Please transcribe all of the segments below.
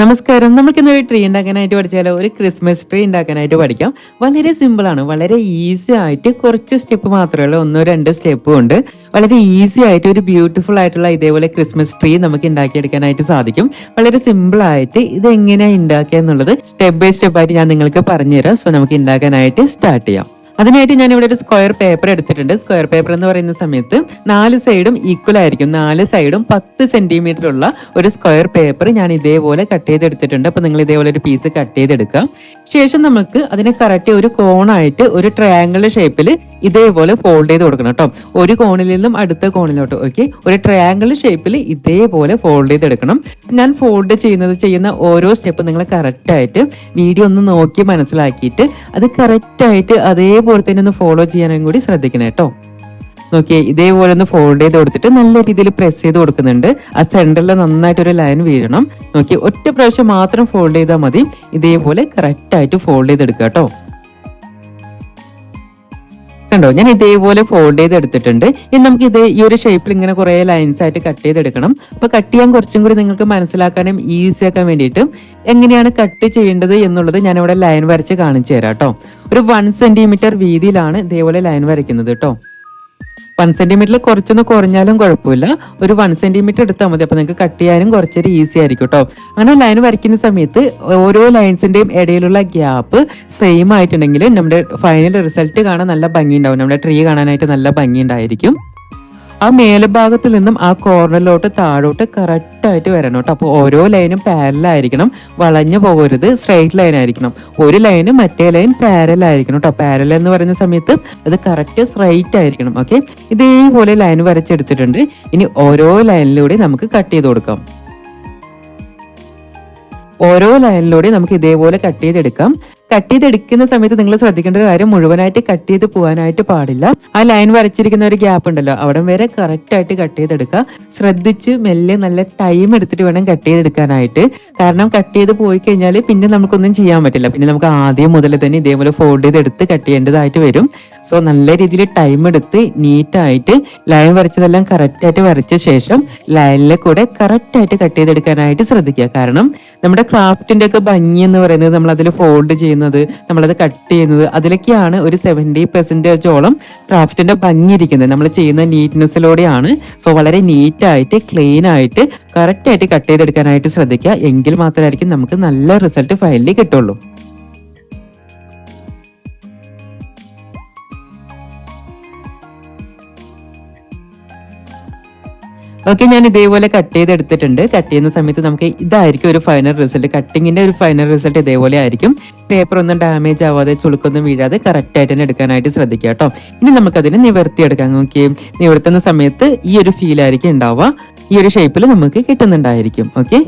നമസ്കാരം. നമുക്ക് ഇന്ന് ഒരു ട്രീ ഉണ്ടാക്കാനായിട്ട് പഠിച്ചാലോ? ഒരു ക്രിസ്മസ് ട്രീ ഉണ്ടാക്കാനായിട്ട് പഠിക്കാം. വളരെ സിമ്പിൾ ആണ്. വളരെ ഈസി ആയിട്ട് കുറച്ച് സ്റ്റെപ്പ് മാത്രമേ ഉള്ളൂ. ഒന്നോ രണ്ടോ സ്റ്റെപ്പും ഉണ്ട് വളരെ ഈസി ആയിട്ട് ഒരു ബ്യൂട്ടിഫുൾ ആയിട്ടുള്ള ഇതേപോലെ ക്രിസ്മസ് ട്രീ നമുക്ക് ഉണ്ടാക്കിയെടുക്കാനായിട്ട് സാധിക്കും. വളരെ സിമ്പിൾ ആയിട്ട് ഇത് എങ്ങനെയാണ് ഉണ്ടാക്കുക എന്നുള്ളത് സ്റ്റെപ്പ് ബൈ സ്റ്റെപ്പ് ആയിട്ട് ഞാൻ നിങ്ങൾക്ക് പറഞ്ഞുതരാം. സോ നമുക്ക് ഉണ്ടാക്കാനായിട്ട് സ്റ്റാർട്ട് ചെയ്യാം. അതിനായിട്ട് ഞാൻ ഇവിടെ ഒരു സ്ക്വയർ പേപ്പർ എടുത്തിട്ടുണ്ട്. സ്ക്വയർ പേപ്പർ എന്ന് പറയുന്ന സമയത്ത് നാല് സൈഡും ഈക്വൽ ആയിരിക്കും. നാല് സൈഡും പത്ത് സെന്റിമീറ്റർ ഉള്ള ഒരു സ്ക്വയർ പേപ്പർ ഞാൻ ഇതേപോലെ കട്ട് ചെയ്തെടുത്തിട്ടുണ്ട്. അപ്പൊ നിങ്ങൾ ഇതേപോലെ ഒരു പീസ് കട്ട് ചെയ്തെടുക്കുക ശേഷം നമുക്ക് അതിനെ കറക്റ്റ് ഒരു കോണായിട്ട് ഒരു ട്രയാങ്കിൾ ഷേപ്പിൽ ഇതേപോലെ ഫോൾഡ് ചെയ്ത് കൊടുക്കണം കേട്ടോ. ഒരു കോണിൽ നിന്നും അടുത്ത കോണിലോട്ട് ഓക്കെ ഒരു ട്രയാങ്കിൾ ഷേപ്പിൽ ഇതേപോലെ ഫോൾഡ് ചെയ്തെടുക്കണം. ഞാൻ ഫോൾഡ് ചെയ്യുന്നത് ചെയ്യുന്ന ഓരോ സ്റ്റെപ്പ് നിങ്ങൾ കറക്റ്റ് ആയിട്ട് വീഡിയോ ഒന്ന് നോക്കി മനസ്സിലാക്കിയിട്ട് അത് കറക്റ്റ് ആയിട്ട് അതേപോലെ തന്നെ ഒന്ന് ഫോളോ ചെയ്യാനും കൂടി ശ്രദ്ധിക്കണം കേട്ടോ. നോക്കിയേ ഇതേപോലെ ഒന്ന് ഫോൾഡ് ചെയ്ത് കൊടുത്തിട്ട് നല്ല രീതിയിൽ പ്രസ് ചെയ്ത് കൊടുക്കുന്നുണ്ട്. ആ സെന്ററിൽ നന്നായിട്ട് ഒരു ലൈൻ വീഴണം. നോക്കി ഒറ്റ പ്രാവശ്യം മാത്രം ഫോൾഡ് ചെയ്താൽ മതി. ഇതേപോലെ കറക്റ്റ് ആയിട്ട് ഫോൾഡ് ചെയ്തെടുക്കുക കേട്ടോ. കണ്ടോ ഞാൻ ഇതേപോലെ ഫോൾഡ് ചെയ്ത് എടുത്തിട്ടുണ്ട് ഇനി നമുക്ക് ഇത് ഈ ഒരു ഷേപ്പിൽ ഇങ്ങനെ കുറെ ലൈൻസ് ആയിട്ട് കട്ട് ചെയ്തെടുക്കണം. അപ്പൊ കട്ട് ചെയ്യാൻ കുറച്ചും കൂടി നിങ്ങൾക്ക് മനസ്സിലാക്കാനും ഈസി ആക്കാൻ വേണ്ടിയിട്ടും എങ്ങനെയാണ് കട്ട് ചെയ്യേണ്ടത് എന്നുള്ളത് ഞാൻ ഇവിടെ ലൈൻ വരച്ച് കാണിച്ചു തരാം കേട്ടോ. ഒരു വൺ സെന്റിമീറ്റർ വീതിയിലാണ് ഇതേപോലെ ലൈൻ വരയ്ക്കുന്നത് കേട്ടോ. വൺ സെന്റിമീറ്ററിൽ കുറച്ചൊന്ന് കുറഞ്ഞാലും കുഴപ്പമില്ല. ഒരു വൺ സെന്റിമീറ്റർ എടുത്താൽ മതി. അപ്പോൾ നിങ്ങൾക്ക് കട്ട് ചെയ്യാനും കുറച്ചൊരു ഈസി ആയിരിക്കും കേട്ടോ അങ്ങനെ ലൈൻ വരയ്ക്കുന്ന സമയത്ത് ഓരോ ലൈൻസിന്റെയും ഇടയിലുള്ള ഗ്യാപ്പ് സെയിം ആയിട്ടുണ്ടെങ്കിൽ നമ്മുടെ ഫൈനൽ റിസൾട്ട് കാണാൻ നല്ല ഭംഗി ഉണ്ടാവും നമ്മുടെ ട്രീ കാണാനായിട്ട് നല്ല ഭംഗി ഉണ്ടായിരിക്കും ആ മേലഭാഗത്തിൽ നിന്നും ആ കോർണറിലോട്ട് താഴോട്ട് കറക്റ്റായിട്ട് വരണം കേട്ടോ അപ്പോൾ ഓരോ ലൈനും പാരലായിരിക്കണം വളഞ്ഞു പോകരുത്. സ്ട്രൈറ്റ് ലൈൻ ആയിരിക്കണം. ഒരു ലൈനും മറ്റേ ലൈൻ പാരലായിരിക്കണം കേട്ടോ പാരൽ എന്ന് പറയുന്ന സമയത്ത് അത് കറക്റ്റ് സ്ട്രൈറ്റ് ആയിരിക്കണം. ഓക്കെ ഇതേപോലെ ലൈൻ വരച്ചെടുത്തിട്ടുണ്ട്. ഇനി ഓരോ ലൈനിലൂടെ നമുക്ക് കട്ട് ചെയ്ത് കൊടുക്കാം. ഓരോ ലൈനിലൂടെ നമുക്ക് ഇതേപോലെ കട്ട് ചെയ്തെടുക്കാം. കട്ട് ചെയ്തെടുക്കുന്ന സമയത്ത് നിങ്ങൾ ശ്രദ്ധിക്കേണ്ട ഒരു കാര്യം മുഴുവനായിട്ട് കട്ട് ചെയ്ത് പോകാനായിട്ട് പാടില്ല. ആ ലൈൻ വരച്ചിരിക്കുന്ന ഒരു ഗ്യാപ്പ് ഉണ്ടല്ലോ അവിടെ വരെ കറക്റ്റ് ആയിട്ട് കട്ട് ചെയ്തെടുക്കുക. ശ്രദ്ധിച്ച് മെല്ലെ നല്ല ടൈം എടുത്തിട്ട് വേണം കട്ട് ചെയ്തെടുക്കാനായിട്ട്. കാരണം കട്ട് ചെയ്ത് പോയി കഴിഞ്ഞാൽ പിന്നെ നമുക്കൊന്നും ചെയ്യാൻ പറ്റില്ല. പിന്നെ നമുക്ക് ആദ്യം മുതൽ തന്നെ ഇതേപോലെ ഫോൾഡ് ചെയ്തെടുത്ത് കട്ട് ചെയ്യേണ്ടതായിട്ട് വരും. സോ നല്ല രീതിയിൽ ടൈം എടുത്ത് നീറ്റായിട്ട് ലൈൻ വരച്ചതെല്ലാം കറക്റ്റ് ആയിട്ട് വരച്ച ശേഷം ലൈനിലെ കൂടെ കറക്റ്റ് ആയിട്ട് കട്ട് ചെയ്തെടുക്കാനായിട്ട് ശ്രദ്ധിക്കുക. കാരണം നമ്മുടെ ക്രാഫ്റ്റിന്റെ ഒക്കെ ഭംഗി എന്ന് പറയുന്നത് നമ്മൾ അതിൽ ഫോൾഡ് ചെയ്യുന്നത് നമ്മളത് കട്ട് ചെയ്യുന്നത്. അതിലൊക്കെയാണ് ഒരു സെവന്റി പെർസെന്റേജോളം ക്രാഫ്റ്റിന്റെ ഭംഗി ഇരിക്കുന്നത് നമ്മൾ ചെയ്യുന്ന നീറ്റ്നെസ്സിലൂടെയാണ് സോ വളരെ നീറ്റായിട്ട് ക്ലീൻ ആയിട്ട് കറക്റ്റായിട്ട് കട്ട് ചെയ്തെടുക്കാനായിട്ട് ശ്രദ്ധിക്കുക. എങ്കിൽ മാത്രമായിരിക്കും നമുക്ക് നല്ല റിസൾട്ട് ഫൈനലി കിട്ടുള്ളൂ. ഓക്കെ ഞാൻ ഇതേപോലെ കട്ട് ചെയ്ത് എടുത്തിട്ടുണ്ട്. കട്ട് ചെയ്യുന്ന സമയത്ത് നമുക്ക് ഇതായിരിക്കും ഒരു ഫൈനൽ റിസൾട്ട് കട്ടിങ്ങിന്റെ ഒരു ഫൈനൽ റിസൾട്ട് ഇതേപോലെ ആയിരിക്കും. പേപ്പർ ഒന്നും ഡാമേജ് ആവാതെ ചുളുക്കൊന്നും വീഴാതെ കറക്റ്റ് ആയിട്ട് തന്നെ എടുക്കാനായിട്ട് ശ്രദ്ധിക്കുക കേട്ടോ ഇനി നമുക്കതിനെ നിവർത്തിയെടുക്കാം. നോക്കി നിവർത്തുന്ന സമയത്ത് ഈ ഒരു ഫീൽ ആയിരിക്കും ഉണ്ടാവുക. ഈ ഒരു ഷേപ്പിൽ നമുക്ക് കിട്ടുന്നുണ്ടായിരിക്കും. ഓക്കെ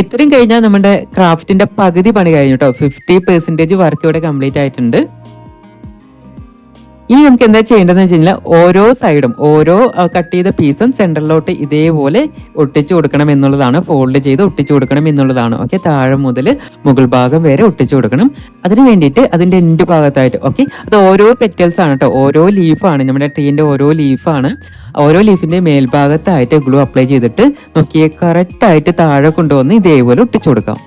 ഇത്രയും കഴിഞ്ഞാൽ നമ്മുടെ ക്രാഫ്റ്റിന്റെ പകുതി പണി കഴിഞ്ഞു കേട്ടോ ഫിഫ്റ്റി പെർസെന്റേജ് വർക്ക് ഇവിടെ കംപ്ലീറ്റ് ആയിട്ടുണ്ട്. ഇനി നമുക്ക് എന്താ ചെയ്യേണ്ടതെന്ന് വെച്ച് കഴിഞ്ഞാൽ ഓരോ സൈഡും ഓരോ കട്ട് ചെയ്ത പീസും സെന്ററിലോട്ട് ഇതേപോലെ ഒട്ടിച്ചു കൊടുക്കണം എന്നുള്ളതാണ് ഫോൾഡ് ചെയ്ത് ഒട്ടിച്ചു കൊടുക്കണം എന്നുള്ളതാണ്. ഓക്കെ താഴെ മുതൽ മുകൾ ഭാഗം വരെ ഒട്ടിച്ചു കൊടുക്കണം. അതിന് വേണ്ടിയിട്ട് അതിന്റെ എൻഡ് ഭാഗത്തായിട്ട് ഓക്കെ അത് ഓരോ പെറ്റൽസ് ആണ് കേട്ടോ ഓരോ ലീഫാണ് നമ്മുടെ ട്രീന്റെ ഓരോ ലീഫാണ് ഓരോ ലീഫിന്റെ മേൽഭാഗത്തായിട്ട് ഗ്ലൂ അപ്ലൈ ചെയ്തിട്ട് നോക്കിയേ കറക്റ്റായിട്ട് താഴെ കൊണ്ടുവന്ന് ഇതേപോലെ ഒട്ടിച്ചു കൊടുക്കാം.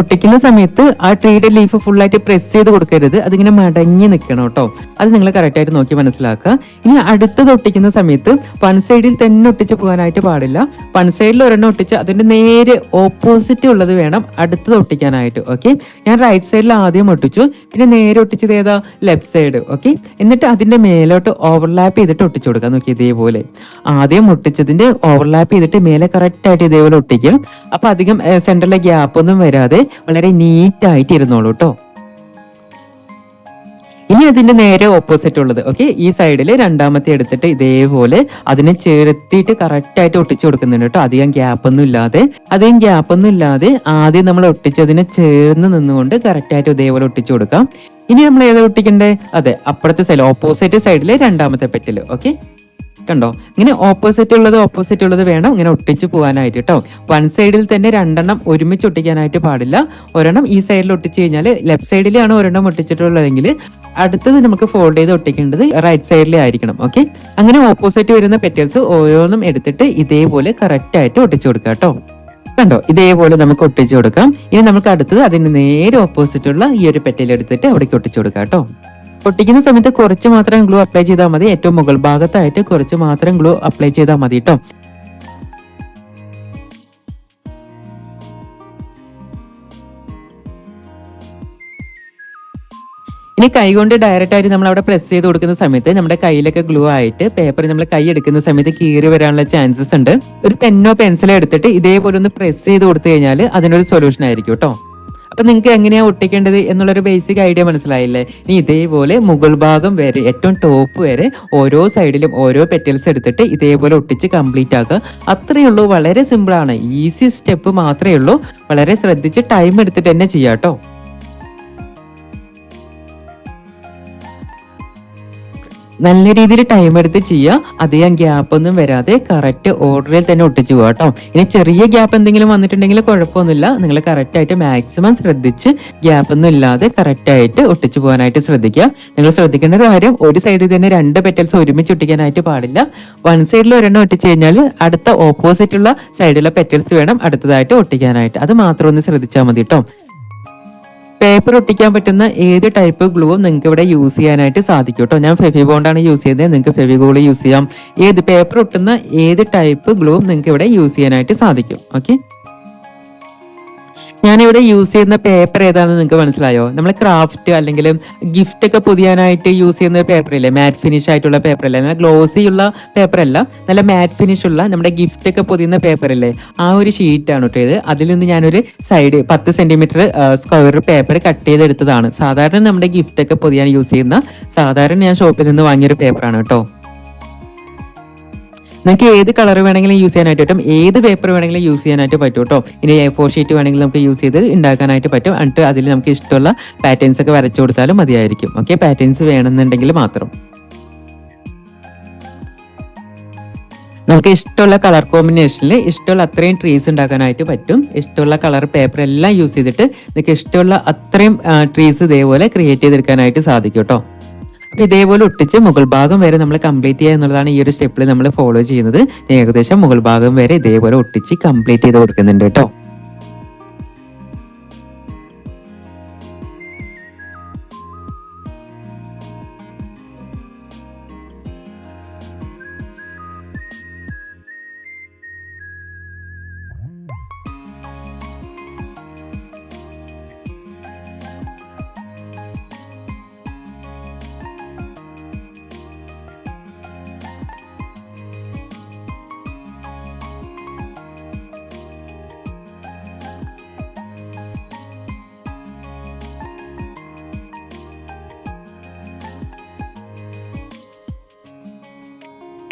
ഒട്ടിക്കുന്ന സമയത്ത് ആ ട്രീയുടെ ലീഫ് ഫുള്ളായിട്ട് പ്രസ് ചെയ്ത് കൊടുക്കരുത്. അതിങ്ങനെ മടങ്ങി നിൽക്കണം കേട്ടോ അത് നിങ്ങൾ കറക്റ്റായിട്ട് നോക്കി മനസ്സിലാക്കുക. ഇനി അടുത്തത് ഒട്ടിക്കുന്ന സമയത്ത് വൺ സൈഡിൽ തന്നെ ഒട്ടിച്ച് പോകാനായിട്ട് പാടില്ല. വൺ സൈഡിൽ ഒരെണ്ണം ഒട്ടിച്ച് അതിന്റെ നേരെ ഓപ്പോസിറ്റ് ഉള്ളത് വേണം അടുത്തത് ഒട്ടിക്കാനായിട്ട്. ഓക്കെ ഞാൻ റൈറ്റ് സൈഡിൽ ആദ്യം ഒട്ടിച്ചു. പിന്നെ നേരെ ഒട്ടിച്ചത് ഏതാ? ലെഫ്റ്റ് സൈഡ് ഓക്കെ എന്നിട്ട് അതിന്റെ മേലോട്ട് ഓവർലാപ്പ് ചെയ്തിട്ട് ഒട്ടിച്ചു കൊടുക്കാം നോക്കി ഇതേപോലെ. ആദ്യം ഒട്ടിച്ചതിന്റെ ഓവർലാപ്പ് ചെയ്തിട്ട് മേലെ കറക്റ്റ് ആയിട്ട് ഇതേപോലെ ഒട്ടിക്കും. അപ്പോൾ അധികം സെന്ററിലെ ഗ്യാപ്പ് ഒന്നും വരാതെ വളരെ നീറ്റായിട്ട് ഇരുന്നോളൂ കേട്ടോ ഇനി അതിന്റെ നേരെ ഓപ്പോസിറ്റ് ഉള്ളത്. ഓക്കെ ഈ സൈഡിൽ രണ്ടാമത്തെ എടുത്തിട്ട് ഇതേപോലെ അതിനെ ചേർത്തിട്ട് കറക്റ്റ് ആയിട്ട് ഒട്ടിച്ചു കൊടുക്കുന്നുണ്ട് കേട്ടോ അധികം ഗ്യാപ്പ് ഒന്നും ഇല്ലാതെ. അധികം ഗ്യാപ്പ് ഒന്നും ഇല്ലാതെ ആദ്യം നമ്മൾ ഒട്ടിച്ചതിനെ ചേർന്ന് നിന്നുകൊണ്ട് കറക്റ്റ് ആയിട്ട് ഇതേപോലെ ഒട്ടിച്ചു കൊടുക്കാം. ഇനി നമ്മൾ ഏതാ ഒട്ടിക്കണ്ടേ? അതെ അപ്പുറത്തെ സൈഡ് ഓപ്പോസിറ്റ് സൈഡിലെ രണ്ടാമത്തെ പെറ്റൽ. ഓക്കെ കണ്ടോ? ഇങ്ങനെ ഓപ്പോസിറ്റ് ഉള്ളത് ഓപ്പോസിറ്റ് ഉള്ളത് വേണം ഇങ്ങനെ ഒട്ടിച്ച് പോകാനായിട്ട് കേട്ടോ. വൺ സൈഡിൽ തന്നെ രണ്ടെണ്ണം ഒരുമിച്ച് ഒട്ടിക്കാനായിട്ട് പാടില്ല. ഒരെണ്ണം ഈ സൈഡിൽ ഒട്ടിച്ച് കഴിഞ്ഞാൽ ലെഫ്റ്റ് സൈഡിലാണ് ഒരെണ്ണം ഒട്ടിച്ചിട്ടുള്ളതെങ്കിൽ അടുത്തത് നമുക്ക് ഫോൾഡ് ചെയ്ത് ഒട്ടിക്കേണ്ടത് റൈറ്റ് സൈഡിലേ ആയിരിക്കണം ഓക്കെ അങ്ങനെ ഓപ്പോസിറ്റ് വരുന്ന പെറ്റൽസ് ഓരോന്നും എടുത്തിട്ട് ഇതേപോലെ കറക്റ്റ് ആയിട്ട് ഒട്ടിച്ചു കൊടുക്കുക കേട്ടോ. കണ്ടോ? ഇതേപോലെ നമുക്ക് ഒട്ടിച്ചു കൊടുക്കാം. ഇനി നമുക്ക് അടുത്തത് അതിന് നേരെ ഓപ്പോസിറ്റ് ഉള്ള ഈ ഒരു പെറ്റൽ എടുത്തിട്ട് അവിടേക്ക് ഒട്ടിച്ചു കൊടുക്കാം കേട്ടോ. ഒട്ടിക്കുന്ന സമയത്ത് കുറച്ച് മാത്രം ഗ്ലൂ അപ്ലൈ ചെയ്താൽ മതി. ഏറ്റവും മുകൾ ഭാഗത്തായിട്ട് കുറച്ച് മാത്രം ഗ്ലൂ അപ്ലൈ ചെയ്താൽ മതി കേട്ടോ ഇനി കൈകൊണ്ട് ഡയറക്റ്റ് ആയിട്ട് നമ്മൾ അവിടെ പ്രസ് ചെയ്ത് കൊടുക്കുന്ന സമയത്ത് നമ്മുടെ കയ്യിലൊക്കെ ഗ്ലൂ ആയിട്ട് പേപ്പർ നമ്മൾ കൈ എടുക്കുന്ന സമയത്ത് കീറി വരാനുള്ള ചാൻസസ് ഉണ്ട്. ഒരു പെന്നോ പെൻസിലോ എടുത്തിട്ട് ഇതേപോലെ ഒന്ന് പ്രസ് ചെയ്ത് കൊടുത്തു കഴിഞ്ഞാൽ അതിനൊരു സൊല്യൂഷൻ ആയിരിക്കും കേട്ടോ അപ്പൊ നിങ്ങൾക്ക് എങ്ങനെയാ ഒട്ടിക്കേണ്ടത് എന്നുള്ളൊരു ബേസിക് ഐഡിയ മനസ്സിലായില്ലേ? ഇനി ഇതേപോലെ മുകൾ ഭാഗം വരെ ഏറ്റവും ടോപ്പ് വരെ ഓരോ സൈഡിലും ഓരോ പെറ്റൽസ് എടുത്തിട്ട് ഇതേപോലെ ഒട്ടിച്ച് കംപ്ലീറ്റ് ആക്കുക. അത്രയേ ഉള്ളൂ. വളരെ സിമ്പിൾ ആണ്. ഈസി സ്റ്റെപ്പ് മാത്രമേ ഉള്ളൂ. വളരെ ശ്രദ്ധിച്ച് ടൈം എടുത്തിട്ട് തന്നെ ചെയ്യാം കേട്ടോ നല്ല രീതിയിൽ ടൈം എടുത്ത് ചെയ്യുക അധികം ഗ്യാപ്പ് ഒന്നും വരാതെ കറക്റ്റ് ഓർഡറിൽ തന്നെ ഒട്ടിച്ചു പോകാം കേട്ടോ ഇനി ചെറിയ ഗ്യാപ്പ് എന്തെങ്കിലും വന്നിട്ടുണ്ടെങ്കിൽ കുഴപ്പമൊന്നുമില്ല. നിങ്ങൾ കറക്റ്റ് ആയിട്ട് മാക്സിമം ശ്രദ്ധിച്ച് ഗ്യാപ്പ് ഒന്നും ഇല്ലാതെ കറക്റ്റ് ആയിട്ട് ഒട്ടിച്ചു പോകാനായിട്ട് ശ്രദ്ധിക്കുക. നിങ്ങൾ ശ്രദ്ധിക്കേണ്ട ഒരു കാര്യം ഒരു സൈഡിൽ തന്നെ രണ്ട് പെറ്റൽസ് ഒരുമിച്ച് ഒട്ടിക്കാനായിട്ട് പാടില്ല. വൺ സൈഡിൽ ഒരെണ്ണം ഒട്ടിച്ചു കഴിഞ്ഞാൽ അടുത്ത ഓപ്പോസിറ്റ് ഉള്ള സൈഡിലെ പെറ്റൽസ് വേണം അടുത്തതായിട്ട് ഒട്ടിക്കാനായിട്ട്. അത് മാത്രം ഒന്ന് ശ്രദ്ധിച്ചാൽ മതി കേട്ടോ പേപ്പർ ഒട്ടിക്കാൻ പറ്റുന്ന ഏത് ടൈപ്പ് ഗ്ലൂവും നിങ്ങൾക്ക് ഇവിടെ യൂസ് ചെയ്യാനായിട്ട് സാധിക്കും കേട്ടോ ഞാൻ ഫെവി ബോണ്ടാണ് യൂസ് ചെയ്തത് നിങ്ങൾക്ക് ഫെവിഗോൾ യൂസ് ചെയ്യാം. ഏത് പേപ്പർ ഒട്ടുന്ന ഏത് ടൈപ്പ് ഗ്ലൂവും നിങ്ങൾക്ക് ഇവിടെ യൂസ് ചെയ്യാനായിട്ട് സാധിക്കും. ഓക്കെ ഞാനിവിടെ യൂസ് ചെയ്യുന്ന പേപ്പർ ഏതാണെന്ന് നിങ്ങൾക്ക് മനസ്സിലായോ? നമ്മൾ ക്രാഫ്റ്റ് അല്ലെങ്കിൽ ഗിഫ്റ്റ് ഒക്കെ പൊതിയാനായിട്ട് യൂസ് ചെയ്യുന്ന പേപ്പർ ഇല്ലേ? മാറ്റ് ഫിനിഷ് ആയിട്ടുള്ള പേപ്പർ അല്ലേ നല്ല ഗ്ലോസി ഉള്ള പേപ്പർ അല്ല നല്ല മാറ്റ് ഫിനിഷ് ഉള്ള നമ്മുടെ ഗിഫ്റ്റ് ഒക്കെ പൊതിയുന്ന പേപ്പർ അല്ലേ ആ ഒരു ഷീറ്റാണ് കേട്ടോ ഇത്. അതിൽ നിന്ന് ഞാനൊരു സൈഡ് പത്ത് സെന്റിമീറ്റർ സ്ക്വയർ പേപ്പർ കട്ട് ചെയ്തെടുത്തതാണ്. സാധാരണ നമ്മുടെ ഗിഫ്റ്റ് ഒക്കെ പൊതിയാൻ യൂസ് ചെയ്യുന്ന സാധാരണ ഞാൻ ഷോപ്പിൽ നിന്ന് വാങ്ങിയൊരു പേപ്പറാണ് കേട്ടോ നിങ്ങൾക്ക് ഏത് കളർ വേണമെങ്കിലും യൂസ് ചെയ്യാനായിട്ട് പറ്റും. ഏത് പേപ്പർ വേണമെങ്കിലും യൂസ് ചെയ്യാനായിട്ട് പറ്റും കേട്ടോ. ഇനി എ ഫോർ ഷീറ്റ് വേണമെങ്കിൽ നമുക്ക് യൂസ് ചെയ്ത് ഉണ്ടാക്കാനായിട്ട് പറ്റും. എന്നിട്ട് അതിൽ നമുക്ക് ഇഷ്ടമുള്ള പാറ്റേൺസ് ഒക്കെ വരച്ചു കൊടുത്താലും മതിയായിരിക്കും. ഓക്കെ പാറ്റേൺസ് വേണമെന്നുണ്ടെങ്കിൽ മാത്രം. നമുക്ക് ഇഷ്ടമുള്ള കളർ കോമ്പിനേഷനിൽ ഇഷ്ടമുള്ള അത്രയും ട്രീസ് ഉണ്ടാക്കാനായിട്ട് പറ്റും. ഇഷ്ടമുള്ള കളർ പേപ്പർ എല്ലാം യൂസ് ചെയ്തിട്ട് നിങ്ങൾക്ക് ഇഷ്ടമുള്ള അത്രയും ട്രീസ് ഇതേപോലെ ക്രിയേറ്റ് ചെയ്തെടുക്കാനായിട്ട് സാധിക്കും കേട്ടോ. അപ്പൊ ഇതേപോലെ ഒട്ടിച്ച് മുകൾ ഭാഗം വരെ നമ്മൾ കംപ്ലീറ്റ് ചെയ്യുക എന്നുള്ളതാണ് ഈ ഒരു സ്റ്റെപ്പിൽ നമ്മൾ ഫോളോ ചെയ്യുന്നത്. ഏകദേശം മുകൾ ഭാഗം വരെ ഇതേപോലെ ഒട്ടിച്ച് കംപ്ലീറ്റ് ചെയ്ത് കൊടുക്കുന്നുണ്ട് കേട്ടോ.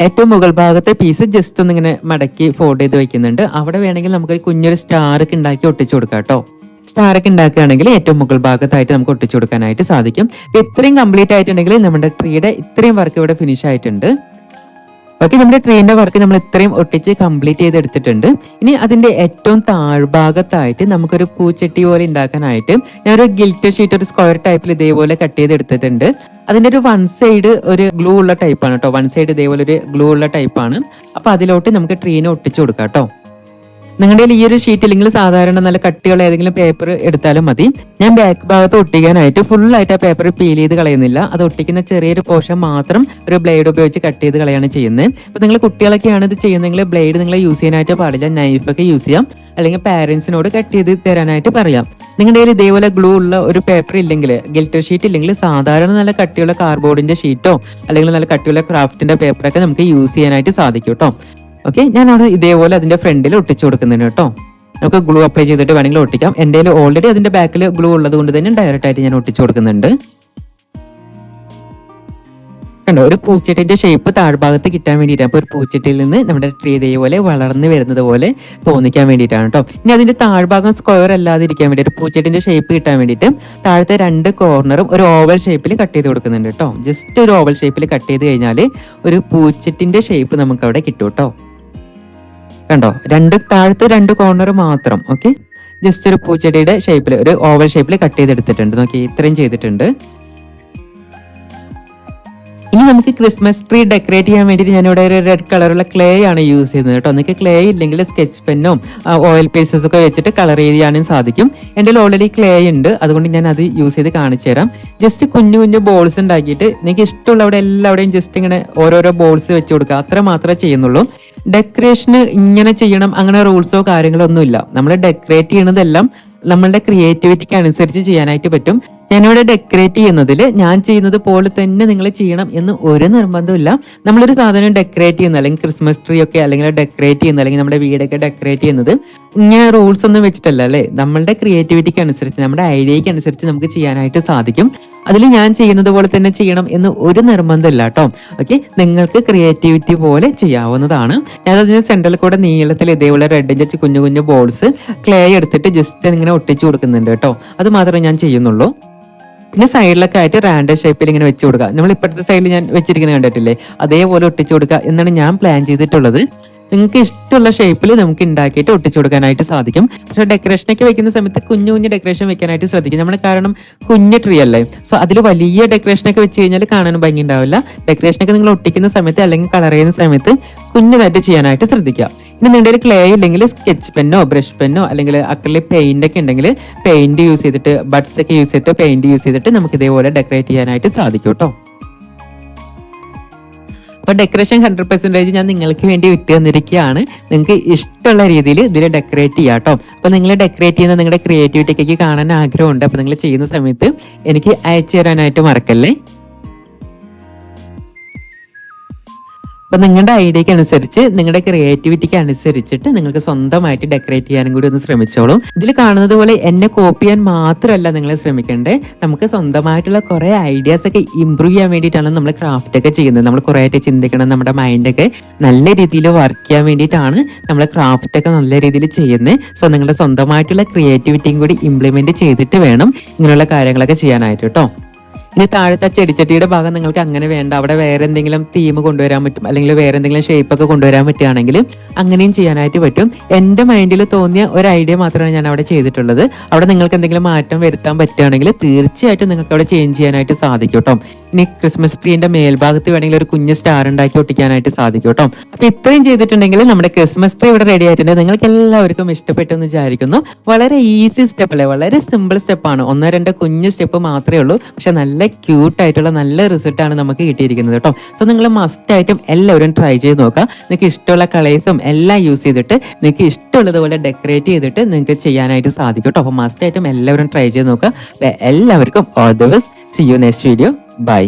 ഏറ്റവും മുകൾ ഭാഗത്തെ പീസ് ജസ്റ്റ് ഒന്ന് ഇങ്ങനെ മടക്കി ഫോൾഡ് ചെയ്ത് വെക്കുന്നുണ്ട്. അവിടെ വേണമെങ്കിൽ നമുക്ക് കുഞ്ഞൊരു സ്റ്റാറൊക്കെ ഉണ്ടാക്കി ഒട്ടിച്ചു കൊടുക്കാം കേട്ടോ. സ്റ്റാറൊക്കെ ഉണ്ടാക്കുകയാണെങ്കിൽ ഏറ്റവും മുകൾ ഭാഗത്തായിട്ട് നമുക്ക് ഒട്ടിച്ചു കൊടുക്കാനായിട്ട് സാധിക്കും. ഇത്രയും കംപ്ലീറ്റ് ആയിട്ടുണ്ടെങ്കിൽ നമ്മുടെ ട്രീയുടെ ഇത്രയും വർക്ക് ഇവിടെ ഫിനിഷ് ആയിട്ടുണ്ട്. ഓക്കെ നമ്മുടെ ട്രെയിനിന്റെ വർക്ക് നമ്മൾ ഇത്രയും ഒട്ടിച്ച് കംപ്ലീറ്റ് ചെയ്ത് എടുത്തിട്ടുണ്ട് ഇനി അതിന്റെ ഏറ്റവും താഴ്ഭാഗത്തായിട്ട് നമുക്കൊരു പൂച്ചട്ടി പോലെ ഉണ്ടാക്കാനായിട്ട് ഞാനൊരു ഗിൽറ്റ് ഷീറ്റ് ഒരു സ്ക്വയർ ടൈപ്പിൽ ഇതേപോലെ കട്ട് ചെയ്ത് എടുത്തിട്ടുണ്ട് അതിന്റെ ഒരു വൺ സൈഡ് ഒരു ഗ്ലൂ ഉള്ള ടൈപ്പാണ് കേട്ടോ. വൺ സൈഡ് ഇതേപോലെ ഒരു ഗ്ലൂ ഉള്ള ടൈപ്പാണ് അപ്പോൾ അതിലോട്ട് നമുക്ക് ട്രീനെ ഒട്ടിച്ചു കൊടുക്കാം കേട്ടോ. നിങ്ങളുടെ ഈ ഒരു ഷീറ്റ് അല്ലെങ്കിൽ സാധാരണ നല്ല കട്ടിയുള്ള ഏതെങ്കിലും പേപ്പർ എടുത്താലും മതി. ഞാൻ ബാക്ക് ഭാഗത്ത് ഒട്ടിക്കാനായിട്ട് ഫുൾ ആയിട്ട് ആ പേപ്പർ പീൽ ചെയ്ത് കളയുന്നില്ല. അത് ഒട്ടിക്കുന്ന ചെറിയൊരു പോർഷൻ മാത്രം ഒരു ബ്ലേഡ് ഉപയോഗിച്ച് കട്ട് ചെയ്ത് കളയാണ് ചെയ്യുന്നത്. അപ്പോൾ നിങ്ങൾ കുട്ടികളൊക്കെയാണ് ഇത് ചെയ്യുന്നതെങ്കിൽ ബ്ലേഡ് നിങ്ങൾ യൂസ് ചെയ്യാനായിട്ട് പാടില്ല. നൈഫ് ഒക്കെ യൂസ് ചെയ്യാം. അല്ലെങ്കിൽ പാരന്റ്സിനോട് കട്ട് ചെയ്ത് തരാനായിട്ട് പറയാം. നിങ്ങളുടെ കയ്യിൽ ഇതേപോലെ ഗ്ലൂ ഉള്ള ഒരു പേപ്പർ ഇല്ലെങ്കിൽ ഗിൽറ്റർ ഷീറ്റ് ഇല്ലെങ്കിൽ സാധാരണ നല്ല കട്ടിയുള്ള കാർഡ്ബോർഡിന്റെ ഷീറ്റോ അല്ലെങ്കിൽ നല്ല കട്ടിയുള്ള ക്രാഫ്റ്റിന്റെ പേപ്പറൊക്കെ നമുക്ക് യൂസ് ചെയ്യാനായിട്ട് സാധിക്കും കേട്ടോ ഓക്കെ ഞാൻ അവിടെ ഇതേപോലെ അതിന്റെ ഫ്രണ്ടിൽ ഒട്ടിച്ചു കൊടുക്കുന്നുണ്ട് കേട്ടോ. നമുക്ക് ഗ്ലൂ അപ്ലൈ ചെയ്തിട്ട് വേണമെങ്കിൽ ഒട്ടിക്കാം. എന്റെ ഓൾറെഡി അതിന്റെ ബാക്കിൽ ഗ്ലൂ ഉള്ളത് കൊണ്ട് തന്നെ ഡയറക്റ്റ് ആയിട്ട് ഞാൻ ഒട്ടിച്ചു കൊടുക്കുന്നുണ്ട്. കണ്ടോ ഒരു പൂച്ചട്ടിന്റെ ഷേപ്പ് താഴ്ഭാഗത്ത് കിട്ടാൻ വേണ്ടിയിട്ട് അപ്പോൾ ഒരു പൂച്ചട്ടിയിൽ നിന്ന് നമ്മുടെ ട്രീ ഇതേപോലെ വളർന്നു വരുന്നത് പോലെ തോന്നിക്കാൻ വേണ്ടിയിട്ടാണ് കേട്ടോ. ഇനി അതിന്റെ താഴ്ഭാഗം സ്ക്വയർ അല്ലാതെ ഇരിക്കാൻ ഒരു പൂച്ചട്ടിന്റെ ഷേപ്പ് കിട്ടാൻ വേണ്ടിയിട്ട് താഴത്തെ രണ്ട് കോർണറും ഒരു ഓവൽ ഷേപ്പിൽ കട്ട് ചെയ്ത് കൊടുക്കുന്നുണ്ട് കേട്ടോ. ജസ്റ്റ് ഒരു ഓവൽ ഷേപ്പിൽ കട്ട് ചെയ്ത് കഴിഞ്ഞാൽ ഒരു പൂച്ചട്ടിന്റെ ഷേപ്പ് നമുക്ക് അവിടെ കിട്ടും കേട്ടോ. കണ്ടോ? രണ്ട് താഴത്തെ രണ്ട് കോർണർ മാത്രം ഓക്കെ ജസ്റ്റ് ഒരു പൂച്ചെടിയുടെ ഷേപ്പിൽ ഒരു ഓവൽ ഷേപ്പിൽ കട്ട് ചെയ്തെടുത്തിട്ടുണ്ട്. നോക്കി ഇത്രയും ചെയ്തിട്ടുണ്ട്. ഇനി നമുക്ക് ക്രിസ്മസ് ട്രീ ഡെക്കറേറ്റ് ചെയ്യാൻ വേണ്ടിയിട്ട് ഞാനിവിടെ ഒരു റെഡ് കളറുള്ള ക്ലേ ആണ് യൂസ് ചെയ്യുന്നത് കേട്ടോ. നിങ്ങൾക്ക് ക്ലേ ഇല്ലെങ്കിൽ സ്കെച്ച് പെന്നും ഓയിൽ പേസസ് ഒക്കെ വെച്ചിട്ട് കളർ ചെയ്യാനും സാധിക്കും. എന്റെ ഓൾറെഡി ക്ലേ ഉണ്ട്. അതുകൊണ്ട് ഞാൻ അത് യൂസ് ചെയ്ത് കാണിച്ചു തരാം. ജസ്റ്റ് കുഞ്ഞു കുഞ്ഞു ബോൾസ് ഉണ്ടാക്കിയിട്ട് നിങ്ങൾക്ക് ഇഷ്ടമുള്ള അവിടെ എല്ലാവിടെയും ജസ്റ്റ് ഇങ്ങനെ ഓരോരോ ബോൾസ് വെച്ച് കൊടുക്കുക. അത്ര മാത്രമേ ചെയ്യുന്നുള്ളൂ. ഡെക്കറേഷന് ഇങ്ങനെ ചെയ്യണം അങ്ങനെ റൂൾസോ കാര്യങ്ങളോ ഒന്നുമില്ല. നമ്മൾ ഡെക്കറേറ്റ് ചെയ്യുന്നതെല്ലാം നമ്മളുടെ ക്രിയേറ്റിവിറ്റിക്ക് അനുസരിച്ച് ചെയ്യാനായിട്ട് പറ്റും. ഞാനിവിടെ ഡെക്കറേറ്റ് ചെയ്യുന്നതിൽ ഞാൻ ചെയ്യുന്നത് പോലെ തന്നെ നിങ്ങൾ ചെയ്യണം എന്ന് ഒരു നിർബന്ധമില്ല നമ്മളൊരു സാധനം ഡെക്കറേറ്റ് ചെയ്യുന്ന അല്ലെങ്കിൽ ക്രിസ്മസ് ട്രീ ഒക്കെ അല്ലെങ്കിൽ ഡെക്കറേറ്റ് ചെയ്യുന്ന അല്ലെങ്കിൽ നമ്മുടെ വീടൊക്കെ ഡെക്കറേറ്റ് ചെയ്യുന്നത് ഇങ്ങനെ റൂൾസ് ഒന്നും വെച്ചിട്ടല്ല അല്ലേ? നമ്മളുടെ ക്രിയേറ്റിവിറ്റിക്ക് അനുസരിച്ച് നമ്മുടെ ഐഡിയയ്ക്ക് അനുസരിച്ച് നമുക്ക് ചെയ്യാനായിട്ട് സാധിക്കും. അതിൽ ഞാൻ ചെയ്യുന്നത് പോലെ തന്നെ ചെയ്യണം എന്ന് ഒരു നിർബന്ധമില്ല കേട്ടോ. ഓക്കെ നിങ്ങൾക്ക് ക്രിയേറ്റിവിറ്റി പോലെ ചെയ്യാവുന്നതാണ്. ഞാൻ അതിന് സെൻട്രൽ കൂടെ നീളത്തിൽ ഇതേപോലെ റെഡിന്റെ കുഞ്ഞു കുഞ്ഞു ബോൾസ് ക്ലേ എടുത്തിട്ട് ജസ്റ്റ് ഇങ്ങനെ ഒട്ടിച്ചു കൊടുക്കുന്നുണ്ട് കേട്ടോ. അത് മാത്രമേ ഞാൻ ചെയ്യുന്നുള്ളൂ. പിന്നെ സൈഡിലൊക്കെ ആയിട്ട് റാൻഡം ഷേപ്പിൽ ഇങ്ങനെ വെച്ച് കൊടുക്കുക. നമ്മൾ ഇപ്പോഴത്തെ സൈഡിൽ ഞാൻ വെച്ചിരിക്കുന്നത് കണ്ടിട്ടില്ലേ? അതേപോലെ ഒട്ടിച്ചു കൊടുക്കുക എന്നാണ് ഞാൻ പ്ലാൻ ചെയ്തിട്ടുള്ളത്. നിങ്ങൾക്ക് ഇഷ്ടമുള്ള ഷേപ്പിൽ നമുക്ക് ഉണ്ടാക്കിയിട്ട് ഒട്ടിച്ചു കൊടുക്കാനായിട്ട് സാധിക്കും. പക്ഷേ ഡെക്കറേഷനൊക്കെ വെക്കുന്ന സമയത്ത് കുഞ്ഞു കുഞ്ഞു ഡെക്കറേഷൻ വെക്കാനായിട്ട് ശ്രദ്ധിക്കും. നമ്മൾ കാരണം കുഞ്ഞു ട്രീ അല്ലേ? സോ അതിൽ വലിയ ഡെക്കറേഷനൊക്കെ വെച്ച് കഴിഞ്ഞാൽ കാണാനും ഭംഗി ഉണ്ടാവില്ല. ഡെക്കറേഷനൊക്കെ നിങ്ങൾ ഒട്ടിക്കുന്ന സമയത്ത് അല്ലെങ്കിൽ കളർ ചെയ്യുന്ന സമയത്ത് കുഞ്ഞതായിട്ട് ചെയ്യാനായിട്ട് ശ്രദ്ധിക്കുക. ഇനി നിങ്ങളുടെ ക്ലേ ഇല്ലെങ്കിൽ സ്കെച്ച് പെന്നോ ബ്രഷ് പെന്നോ അല്ലെങ്കിൽ അക്രലിക് പെയിന്റ് ഒക്കെ ഉണ്ടെങ്കിൽ പെയിന്റ് യൂസ് ചെയ്തിട്ട് ബഡ്സ് ഒക്കെ യൂസ് ചെയ്തിട്ട് പെയിന്റ് യൂസ് ചെയ്തിട്ട് നമുക്ക് ഇതേപോലെ ഡെക്കറേറ്റ് ചെയ്യാനായിട്ട് സാധിക്കും കേട്ടോ അപ്പൊ ഡെക്കറേഷൻ ഹൺഡ്രഡ് പെർസെന്റേജ് ഞാൻ നിങ്ങൾക്ക് വേണ്ടി വിട്ടു തന്നിരിക്കുകയാണ്. നിങ്ങൾക്ക് ഇഷ്ടമുള്ള രീതിയിൽ ഇതിൽ ഡെക്കറേറ്റ് ചെയ്യാം കേട്ടോ അപ്പൊ നിങ്ങൾ ഡെക്കറേറ്റ് ചെയ്യുന്ന നിങ്ങളുടെ ക്രിയേറ്റിവിറ്റിക്ക് കാണാൻ ആഗ്രഹമുണ്ട്. അപ്പൊ നിങ്ങൾ ചെയ്യുന്ന സമയത്ത് എനിക്ക് അയച്ചു തരാനായിട്ട് മറക്കല്ലേ? അപ്പൊ നിങ്ങളുടെ ഐഡിയക്ക് അനുസരിച്ച് നിങ്ങളുടെ ക്രിയേറ്റിവിറ്റിക്ക് അനുസരിച്ചിട്ട് നിങ്ങൾക്ക് സ്വന്തമായിട്ട് ഡെക്കറേറ്റ് ചെയ്യാനും കൂടി ഒന്ന് ശ്രമിച്ചോളൂ. ഇതിൽ കാണുന്നത് പോലെ എന്നെ കോപ്പി ചെയ്യാൻ മാത്രമല്ല നിങ്ങൾ ശ്രമിക്കേണ്ടത്. നമുക്ക് സ്വന്തമായിട്ടുള്ള കുറേ ഐഡിയാസ് ഒക്കെ ഇമ്പ്രൂവ് ചെയ്യാൻ വേണ്ടിയിട്ടാണ് നമ്മൾ ക്രാഫ്റ്റ് ഒക്കെ ചെയ്യുന്നത്. നമ്മൾ കുറെ ആയിട്ട് ചിന്തിക്കണം നമ്മുടെ മൈൻഡൊക്കെ നല്ല രീതിയിൽ വർക്ക് ചെയ്യാൻ വേണ്ടിയിട്ടാണ് നമ്മൾ ക്രാഫ്റ്റ് ഒക്കെ നല്ല രീതിയിൽ ചെയ്യുന്നത്. സോ നിങ്ങളുടെ സ്വന്തമായിട്ടുള്ള ക്രിയേറ്റിവിറ്റിയും കൂടി ഇംപ്ലിമെന്റ് ചെയ്തിട്ട് വേണം ഇങ്ങനെയുള്ള കാര്യങ്ങളൊക്കെ ചെയ്യാനായിട്ട് കേട്ടോ. ഇനി താഴത്തെ ചെടിച്ചട്ടിയുടെ ഭാഗം നിങ്ങൾക്ക് അങ്ങനെ വേണ്ട. അവിടെ വേറെ എന്തെങ്കിലും തീം കൊണ്ടുവരാൻ പറ്റും. അല്ലെങ്കിൽ വേറെ എന്തെങ്കിലും ഷേപ്പ് ഒക്കെ കൊണ്ടുവരാൻ പറ്റുകയാണെങ്കിൽ അങ്ങനെയും ചെയ്യാനായിട്ട് പറ്റും. എന്റെ മൈൻഡിൽ തോന്നിയ ഒരു ഐഡിയ മാത്രമാണ് ഞാൻ അവിടെ ചെയ്തിട്ടുള്ളത്. അവിടെ നിങ്ങൾക്ക് എന്തെങ്കിലും മാറ്റം വരുത്താൻ പറ്റുകയാണെങ്കിൽ തീർച്ചയായിട്ടും നിങ്ങൾക്ക് അവിടെ ചേഞ്ച് ചെയ്യാനായിട്ട് സാധിക്കും കേട്ടോ. ഇനി ക്രിസ്മസ് ട്രീന്റെ മേൽഭാഗത്ത് വേണമെങ്കിൽ ഒരു കുഞ്ഞ് സ്റ്റാർ ഉണ്ടാക്കി ഒട്ടിക്കാനായിട്ട് സാധിക്കും കേട്ടോ. അപ്പൊ ഇത്രയും ചെയ്തിട്ടുണ്ടെങ്കിൽ നമ്മുടെ ക്രിസ്മസ് ട്രീ ഇവിടെ റെഡി ആയിട്ടുണ്ട്. നിങ്ങൾക്ക് എല്ലാവർക്കും ഇഷ്ടപ്പെട്ടു എന്ന് വിചാരിക്കുന്നു. വളരെ ഈസി സ്റ്റെപ്പ് അല്ലേ? വളരെ സിമ്പിൾ സ്റ്റെപ്പാണ് ഒന്നോ രണ്ടോ കുഞ്ഞു സ്റ്റെപ്പ് മാത്രമേ ഉള്ളൂ. പക്ഷെ നല്ല ക്യൂട്ട് ആയിട്ടുള്ള നല്ല റിസൾട്ടാണ് നമുക്ക് കിട്ടിയിരിക്കുന്നത് കേട്ടോ. സോ നിങ്ങൾ മസ്റ്റ് ആയിട്ടും എല്ലാവരും ട്രൈ ചെയ്ത് നോക്കുക. നിങ്ങൾക്ക് ഇഷ്ടമുള്ള കളേഴ്സും എല്ലാം യൂസ് ചെയ്തിട്ട് നിങ്ങൾക്ക് ഇഷ്ടമുള്ളതുപോലെ ഡെക്കറേറ്റ് ചെയ്തിട്ട് നിങ്ങൾക്ക് ചെയ്യാനായിട്ട് സാധിക്കും കേട്ടോ. അപ്പോൾ മസ്റ്റ് ആയിട്ടും എല്ലാവരും ട്രൈ ചെയ്ത് നോക്കുക. എല്ലാവർക്കും all the best see you next video bye